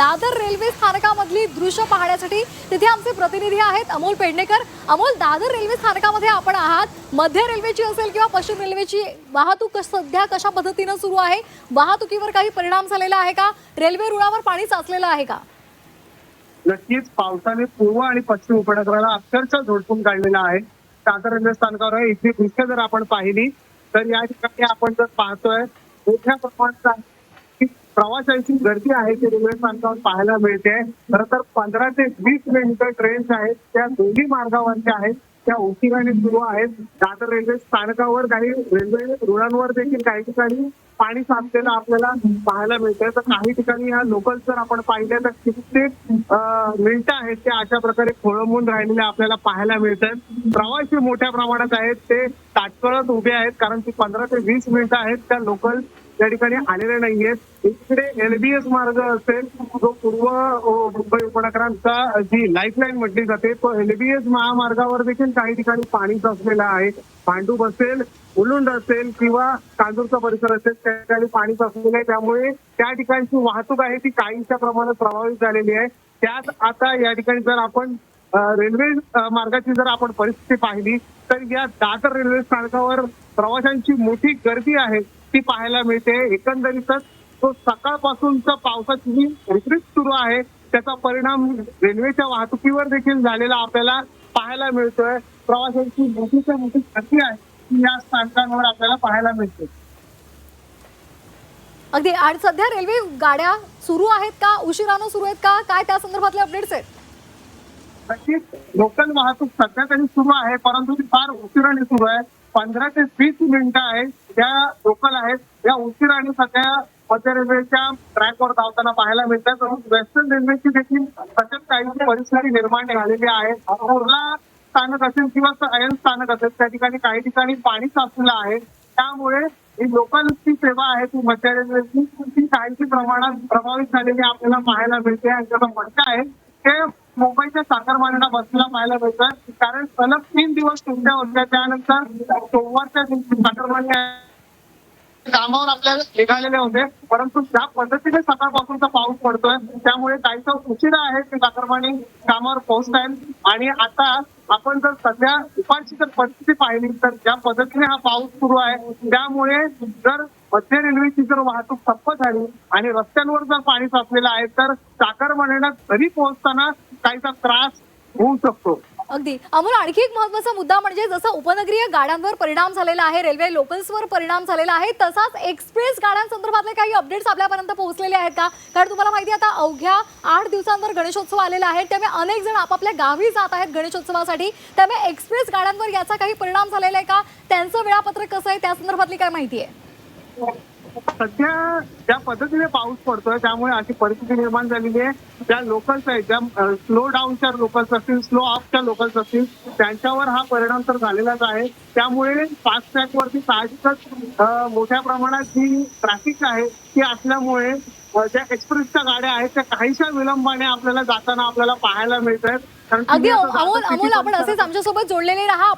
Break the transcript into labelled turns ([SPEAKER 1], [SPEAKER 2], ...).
[SPEAKER 1] Dadar railway स्थानकामधली दृश्य पाहण्यासाठी तिथे आमचे प्रतिनिधी आहेत अमोल पेडणेकर. अमोल दादर रेल्वे स्थानकामध्ये आपण आहात. मध्य रेल्वेची असेल किंवा पश्चिम रेल्वेची वाहतूक सध्या कशा पद्धतीनं सुरू आहे? वाहतुकीवर काही परिणाम झालेला आहे का? रेल्वे रुळावर पाणी साचलेलं आहे का?
[SPEAKER 2] नक्कीच पावसाने पूर्व आणि पश्चिम उपनगराला अक्षरशः झोडपून काढलेला आहे. दादर रेल्वे स्थानकावर आहे. इथली दृश्य जर आपण पाहिली तर या ठिकाणी आपण जर पाहतोय मोठ्या प्रमाणात प्रवाशांची गर्दी आहे ती रेल्वे स्थानकावर पाहायला मिळते. खरं तर पंधरा ते वीस मिनिटं ट्रेन्स आहेत. त्या दोन्ही मार्गावरच्या आहेत. त्या उशिराने सुरू आहेत. दादर रेल्वे स्थानकावर काही रेल्वे रुळांवर देखील काही ठिकाणी पाणी साचलेलं आपल्याला पाहायला मिळतंय. तर काही ठिकाणी ह्या लोकल जर आपण पाहिले तर कित्येक मिनिटं आहेत त्या अशा प्रकारे खोळंबून राहिलेल्या आपल्याला पाहायला मिळतात प्रवासी मोठ्या प्रमाणात आहेत. ते ताटकळत उभे आहेत. कारण की पंधरा ते वीस मिनिटं आहेत त्या लोकल त्या ठिकाणी आलेले नाहीयेत इकडे एलबीएस मार्ग असेल जो पूर्व मुंबई उपनगरांचा जी लाईफलाईन म्हटली जाते तो एलबीएस महामार्गावर देखील काही ठिकाणी पाणी साचलेलं आहे. भांडूप असेल उलुंड असेल किंवा कांजूरचा परिसर असेल त्या ठिकाणी पाणी साचलेलं आहे. त्यामुळे त्या ठिकाणची वाहतूक आहे ती काहीच्या प्रमाणात प्रभावित झालेली आहे. त्यात आता या ठिकाणी जर आपण रेल्वे मार्गाची जर आपण परिस्थिती पाहिली तर या दादर रेल्वे स्थानकावर प्रवाशांची मोठी गर्दी आहे. ती पाहायला मिळते. एकंदरीतच तो सकाळपासूनचा पावसाची जी विपरीत सुरू आहे त्याचा परिणाम रेल्वेच्या वाहतुकीवर देखील झालेला आपल्याला पाहायला मिळतोय. प्रवाशांची मोठीच्या मोठी गर्दी आहे ती या स्थानकांवर आपल्याला पाहायला मिळते.
[SPEAKER 1] अगदी आणि सध्या रेल्वे गाड्या सुरू आहेत का? उशिरानं सुरू आहेत का? काय त्या संदर्भातले अपडेट्स आहेत?
[SPEAKER 2] नक्कीच लोकल वाहतूक सध्या तरी सुरू आहे परंतु ती फार उशिराने सुरू आहे. पंधरा ते वीस मिनिटं आहेत त्या लोकल आहेत. या उशिराने सध्या मध्य रेल्वेच्या ट्रॅकवर धावताना पाहायला मिळतात. वेस्टर्न रेल्वेची देखील तशाच काही परिस्थिती निर्माण झालेली आहे. कुर्ला स्थानक असेल किंवा अयन स्थानक असेल त्या ठिकाणी काही ठिकाणी पाणी साचलेलं आहे. त्यामुळे ही लोकलची सेवा आहे ती मध्य रेल्वेची ती काहीशी प्रमाणात प्रभावित झालेली आपल्याला पाहायला मिळते आणि त्याचं म्हणणं आहे. ते मुंबईच्या साखरमान्यांना बसला पाहायला मिळतात कारण सलग तीन दिवस सुट्ट्या होत्या. त्यानंतर सोमवारच्या दिवशी साखरमान्य कामावर आपल्याला निघालेले होते. परंतु ज्या पद्धतीने सकाळपासूनचा पाऊस पडतोय त्यामुळे काहीसा उशिरा आहे ते साखरमानी कामावर पोहोचतायत. आणि आता आपण जर सध्या दुपारची जर परिस्थिती पाहिली तर ज्या पद्धतीने हा पाऊस सुरू आहे त्यामुळे जर मध्य रेल्वेची जर वाहतूक ठप्प झाली आणि रस्त्यांवर जर पाणी साचलेलं आहे तर साखरमान्यांना घरी पोहोचताना काहीसा त्रास होऊ शकतो.
[SPEAKER 1] अगदी. अमोल आणखी एक महत्त्वाचा मुद्दा म्हणजे जसं उपनगरीय गाड्यांवर परिणाम झालेला आहे रेल्वे लोकल्सवर परिणाम झालेला आहे तसाच एक्सप्रेस गाड्यांसंदर्भातले काही अपडेट्स आपल्यापर्यंत पोहोचलेले आहेत का? कारण तुम्हाला माहिती आता अवघ्या आठ दिवसांवर गणेशोत्सव आलेला आहे त्यामुळे अनेक जण आपापल्या गावी जात आहेत गणेशोत्सवासाठी. त्यामुळे एक्सप्रेस गाड्यांवर याचा काही परिणाम झालेला आहे का? त्यांचं वेळापत्रक कसं आहे? त्या संदर्भातली काय माहिती आहे?
[SPEAKER 2] सध्या ज्या पद्धतीने पाऊस पडतोय त्यामुळे अशी परिस्थिती निर्माण झालेली आहे. ज्या लोकल्स आहेत ज्या स्लो डाऊनच्या लोकल्स असतील स्लो अपच्या लोकल्स असतील त्यांच्यावर हा परिणाम तर झालेलाच आहे. त्यामुळे फास्ट ट्रॅक वरती साहजिकच मोठ्या प्रमाणात जी ट्रॅफिक आहे ती असल्यामुळे ज्या एक्सप्रेसच्या गाड्या आहेत त्या काहीशा विलंबाने आपल्याला जाताना आपल्याला पाहायला मिळत आहेत कारण
[SPEAKER 1] अगदी अमोल अमोल आपण असेच आमच्यासोबत जोडलेले राहा.